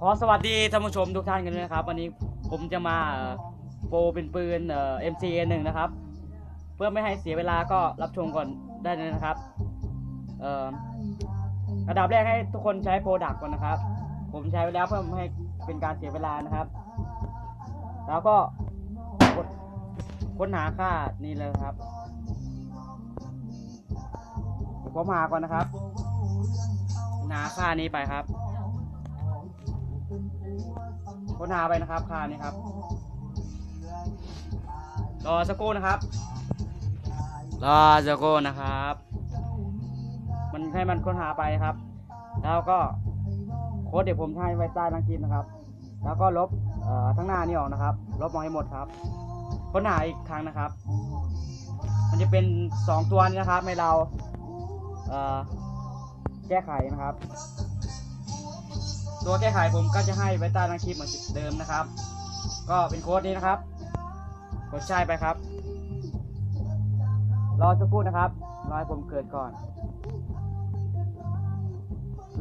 ขอสวัสดีท่านผู้ชมทุกท่านกันด้วยนะครับ วันนี้ผมจะมาโปรเป็นปืนเอ่อ MCA หนึ่งนะครับ เพื่อไม่ให้เสียเวลาก็รับชมก่อนได้เลยนะครับเอ่อระดับแรกให้ทุกคนใช้โปรดักก่อนนะครับ ผมใช้ไปแล้วเพื่อไม่ให้เป็นการเสียเวลานะครับ แล้วก็กดค้นหาค่านี่เลยครับผมหาก่อนนะครับ หาค่านี้ไปครับ ค้นหาไปนะครับคานี้ครับ รอสักครู่นะครับ รอสักครู่นะครับ มันให้มันค้นหาไปครับ แล้วก็โค้ดเดี๋ยวผมให้ไว้ใต้ล่างคลิปนะครับ แล้วก็ลบเอ่อทั้งหน้านี่ออกนะครับ ลบมองให้หมดครับ ค้นหาอีกครั้งนะครับ มันจะเป็นสองตัวนี้นะครับให้เราเอ่อแก้ไขนะครับ ตัวแก้ไขผมก็จะให้ไว้ใต้ล่างคลิปเหมือนเดิมนะครับ ก็เป็นโค้ดนี้นะครับ กดใช่ไปครับ รอสักครู่นะครับ รอให้ผมเกิดก่อน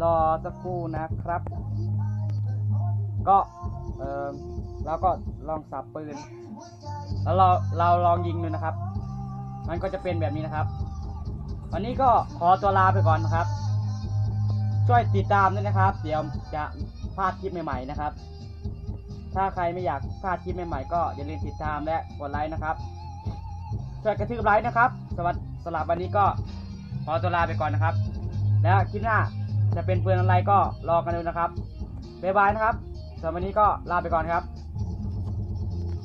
รอสักครู่นะครับ ก็เออแล้วก็ลองสับปืน แล้วเราเราลองยิงดูนะครับ มันก็จะเป็นแบบนี้นะครับ วันนี้ก็ขอตัวลาไปก่อนนะครับ ช่วยติดตามด้วยนะครับ เดี๋ยวจะพลาดคลิปใหม่ๆนะครับ ถ้าใครไม่อยากพลาดคลิปใหม่ๆก็อย่าลืมติดตามและกดไลค์นะครับช่วยกระทืบไลค์นะครับสวัสดีสำหรับวันนี้ก็ขอตัวลาไปก่อนนะครับ แล้วคลิปหน้าจะเป็นเพื่อนอะไรก็รอกันดูนะครับบ๊ายบายนะครับสำหรับวันนี้ก็ลาไปก่อนครับ